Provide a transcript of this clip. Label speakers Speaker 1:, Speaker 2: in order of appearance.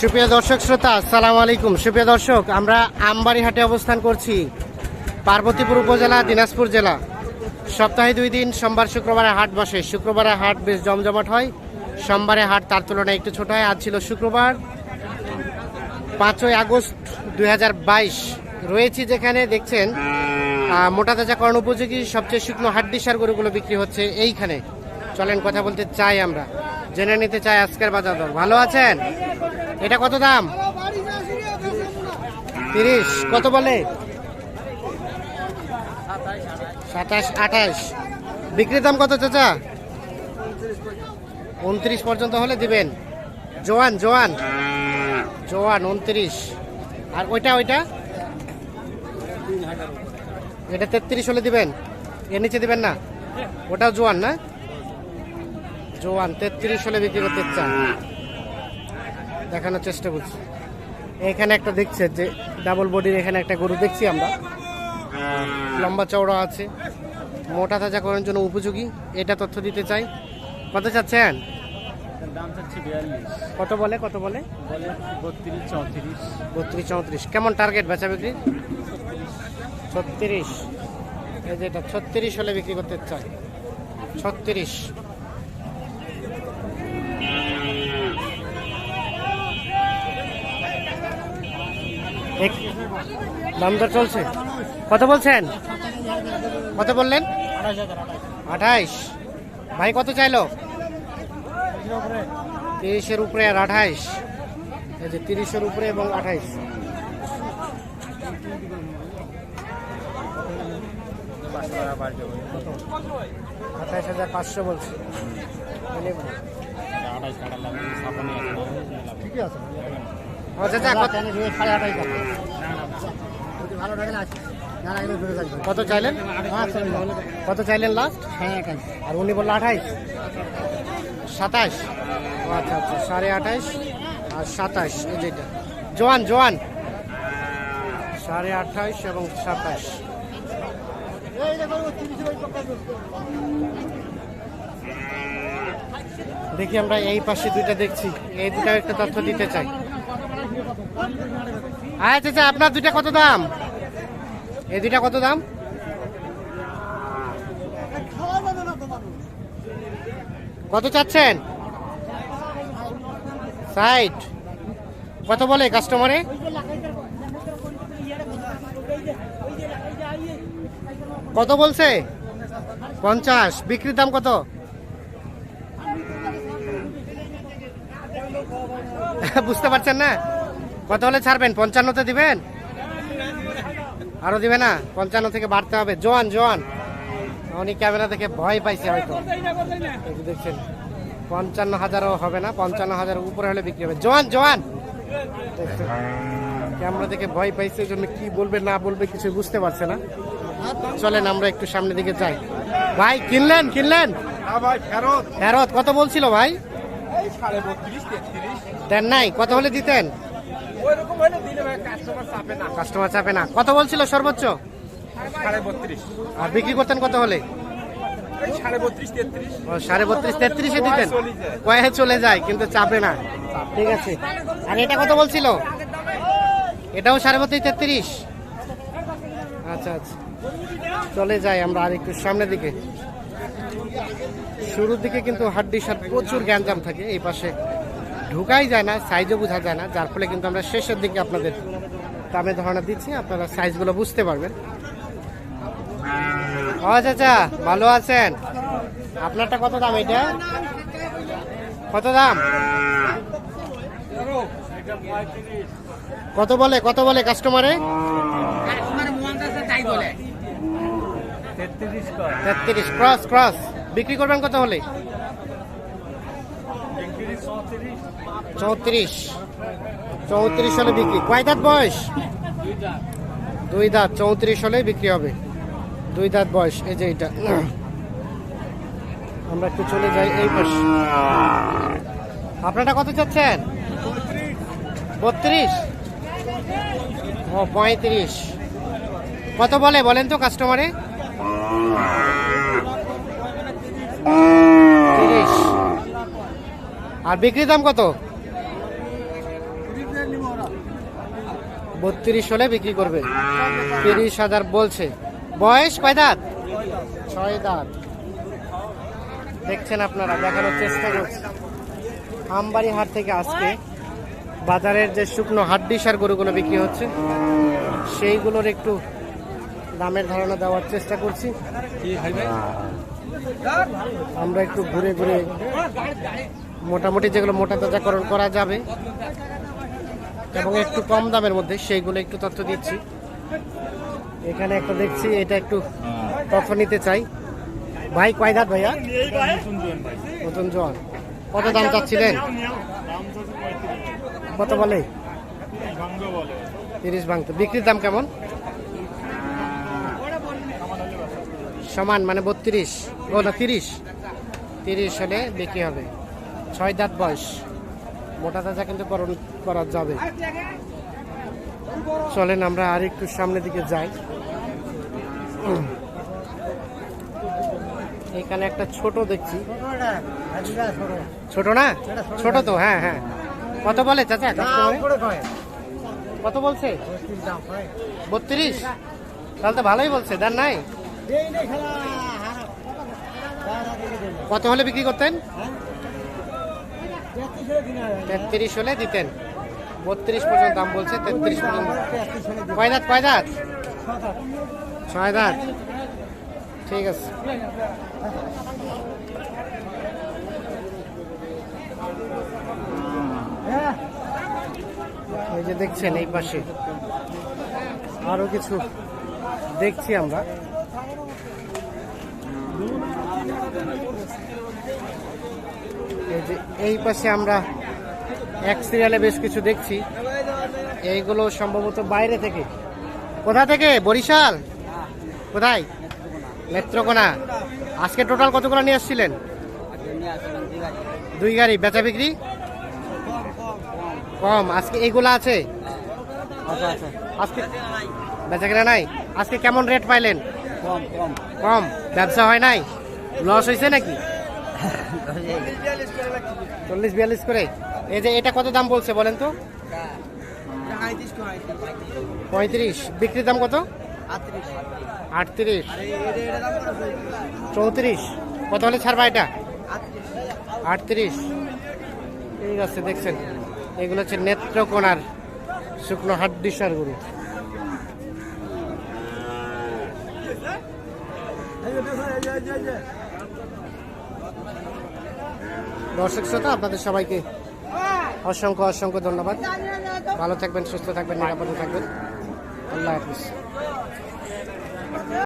Speaker 1: সুপ্রিয় দর্শক শ্রোতা, আসসালামু আলাইকুম। সুপ্রিয় দর্শক, আমরা আমবাড়ি হাটে অবস্থান করছি, পার্বতীপুর উপজেলা, দিনাজপুর জেলা। সপ্তাহে দুই দিন, সোমবার, শুক্রবারে হাট বসে। শুক্রবারে হাট বেশ জমজমাট হয়। সোমবারে হাট তার তুলনায় একটু ছোট হয়। আজ ছিল শুক্রবার, পাঁচই আগস্ট দুই রয়েছি যেখানে দেখছেন মোটা তাজাকরণ উপযোগী, সবচেয়ে শুকনো হাড্ডি সার গরুগুলো বিক্রি হচ্ছে এইখানে। চলেন কথা বলতে চাই আমরা। জেনে নিতে চাই আজকের বাজার দর। ভালো আছেন? এটা কত দাম? তিরিশ। কত বলে? সাতাশ, আঠাশ। বিক্রির দাম কত চাচা? উনত্রিশ পর্যন্ত হলে দিবেন। জোয়ান জোয়ান। জোয়ান, উনত্রিশ। আর ওইটা ওইটা? এটা তেত্রিশ হলে দিবেন। এর নিচে দিবেন না? ওটাও জোয়ান না? জোয়ান তেত্রিশ হলে বিক্রি করতে চান দেখানোর চেষ্টা করছি। এখানে একটা দেখছে যে ডাবল বডির এখানে একটা গরু দেখছি আমরা। লম্বা চওড়া আছে। মোটা তাজা করার জন্য উপযোগী। এটা তথ্য দিতে চাই। কত চাচ্ছেন? কত বলে কত বলে?
Speaker 2: বত্রিশ চৌত্রিশ।
Speaker 1: কেমন টার্গেট বেচা বিক্রি? ছত্রিশ। এই যে এটা ছত্রিশ হলে বিক্রি করতে চাই ছত্রিশ। দাম দর চলছে। কত বলছেন? কত বললেন? আঠাইশ। ভাই কত চাইলো? তিরিশের উপরে আর আঠাইশ। এই যে তিরিশের উপরে এবং আঠাইশ। আঠাইশ হাজার পাঁচশো বলছে। ঠিকই আছে। কত সাড়ে আঠাইশ কত চাইলেন? কত চাইলেন লাস্ট আর উনি বলল আঠাইশ। সাতাশ আচ্ছা আচ্ছা সাড়ে আঠাইশ আর সাতাশ যেটা জোয়ান জোয়ান। সাড়ে আঠাইশ এবং সাতাশ দেখি আমরা এই পাশে দুইটা দেখছি। এই দুটা একটা তথ্য দিতে চাই। আচ্ছা আচ্ছা আপনার দুইটা কত দাম? এই দুইটা কত দাম? কত চাচ্ছেন? সাইট কত বলে কাস্টমারে কত বলছে? পঞ্চাশ। বিক্রির দাম কত? বুঝতে পারছেন না? কত হলে ছাড়বেন? পঞ্চান্নতে দিবেন? আরও দিবে না? পঞ্চান্ন থেকে বাড়তে হবে। জোয়ান জোয়ান। উনি ক্যামেরা দেখে ভয় পাইছে হয়তো। দেখছেন পঞ্চান্ন হাজারও হবে না পঞ্চান্ন হাজার উপরে হলে বিক্রি হবে। জোয়ান জোয়ান! ক্যামেরা দেখে ভয় পাইছে জন্য কি বলবে না বলবে কিছু বুঝতে পারছে না। চলেন আমরা একটু সামনের দিকে যাই। ভাই কিনলেন কিনলেন?
Speaker 2: ফেরত।
Speaker 1: কত বলছিল ভাই? দেন নাই কত হলে দিতেন?
Speaker 2: কাস্টমার চাপে না।
Speaker 1: কত বলছিল সর্বোচ্চ? আর বিক্রি করতেন কত হলে?
Speaker 2: এই সাড়ে বত্রিশ তেত্রিশ।
Speaker 1: ও, সাড়ে বত্রিশ তেত্রিশে দিতেন? কয়ে চলে যায় কিন্তু চাপে না। ঠিক আছে। আর এটা কত বলছিল? এটাও সাড়ে বত্রিশ তেত্রিশ? আচ্ছা আচ্ছা। চলে যাই আমরা আর একটু সামনের দিকে। শুরুর দিকে কিন্তু হাড্ডি সার প্রচুর গ্যাঞ্জাম থাকে এই পাশে। ঢুকাই যায় না সাইজও বোঝা যায় না, যার ফলে কিন্তু আমরা শেষের দিকে আপনাদের দামে ধারণা দিচ্ছি, আপনারা সাইজগুলো বুঝতে পারবেন। ও চাচা, ভালো আছেন? আপনারটা কত দাম এটা? কত দাম? কত বলে কত বলে কাস্টমারে
Speaker 2: তেত্রিশ,
Speaker 1: ক্রস ক্রস। বিক্রি করবেন কত হলে
Speaker 2: তেত্রিশ চৌত্রিশ
Speaker 1: চৌত্রিশ। চৌত্রিশ হলে বিক্রি। কয় দাঁত বয়স? দুই দাঁত। চৌত্রিশ হলে বিক্রি হবে। দুই দাঁত বয়স। এই যে এটা আমরা একটু চলে যাই এই পাশ। আপনারটা কত চাচ্ছেন? বত্রিশ। ও, পঁয়ত্রিশ। কত বলে? বলেন তো কাস্টমারে। আর বিক্রির দাম কত? বত্রিশ হলে বিক্রি করবে। তিরিশ হাজার বলছে। বয়স কয় দাঁত? ছয় দাঁত। দেখছেন আপনারা, দেখানোর চেষ্টা করছি। আমবাড়ি হাট থেকে আজকে বাজারের যে শুকনো হাড্ডিসার গরুগুলো বিক্রি হচ্ছে, সেইগুলোর একটু দামের ধারণা দেওয়ার চেষ্টা করছি। আমরা একটু ঘুরে ঘুরে মোটামুটি যেগুলো মোটা তাজাকরণ করা যাবে এবং একটু কম দামের মধ্যে, সেইগুলো একটু তথ্য দিচ্ছি। এখানে একটা দেখছি, এটা একটু তথ্য নিতে চাই। ভাই, কয় দাঁত ভাইয়া? নতুন জোয়ান কত দাম চাচ্ছিলেন? কত বলে? তিরিশ ভাঙতে। বিক্রির দাম কেমন? সমান মানে বত্রিশ। ও না, তিরিশ। তিরিশ হলে বিক্রি হবে। ছয় দাঁত বয়স। মোটা তাজা কিন্তু করণ করা যাবে চলেন আমরা আর একটু সামনের দিকে যাই এখানে একটা ছোট দেখছি ছোট না ছোট তো হ্যাঁ হ্যাঁ কত বলে চাচা কত বলছে বত্রিশ তাহলে তো ভালোই বলছে দেন নাই কত হলে বিক্রি করতেন তেত্রিশ হলে দিতেন। বত্রিশ পর্যন্ত দাম বলছে, তেত্রিশ পর্যন্ত। কয় দাঁত ছয় দাঁত ঠিক আছে। এই যে দেখছেন, এই পাশে। আরও কিছু দেখছি আমরা। এই যে এই পাশে আমরা এক সিরিয়ালে বেশ কিছু দেখছি। এইগুলো সম্ভবত বাইরে থেকে। কোথা থেকে? বরিশাল? কোথায়? নেত্রকোনা। আজকে টোটাল কতগুলো নিয়ে আসছিলেন? দুই গাড়ি। বেচা বিক্রি? কম। আজকে এইগুলো আছে? আজকে বেচা কিনা নাই? আজকে কেমন রেট পাইলেন?
Speaker 3: কম কম।
Speaker 1: কম। ব্যবসা হয় নাই? লস হয়েছে নাকি? চল্লিশ বিয়াল্লিশ করে? এই যে এটা কত দাম বলছে বলেন তো? পঁয়ত্রিশ। বিক্রির দাম কত? আটত্রিশ। চৌত্রিশ। কত হলে ছাড়বা এটা? আটত্রিশ। ঠিক আছে, দেখছেন। এগুলো হচ্ছে নেত্রকোনার শুকনো হাড্ডিসার গরু। দর্শক শ্রোতা, আপনাদের সবাইকে অসংখ্য অসংখ্য ধন্যবাদ। ভালো থাকবেন, সুস্থ থাকবেন, নিরাপদে থাকবেন। আল্লাহ হাফিজ।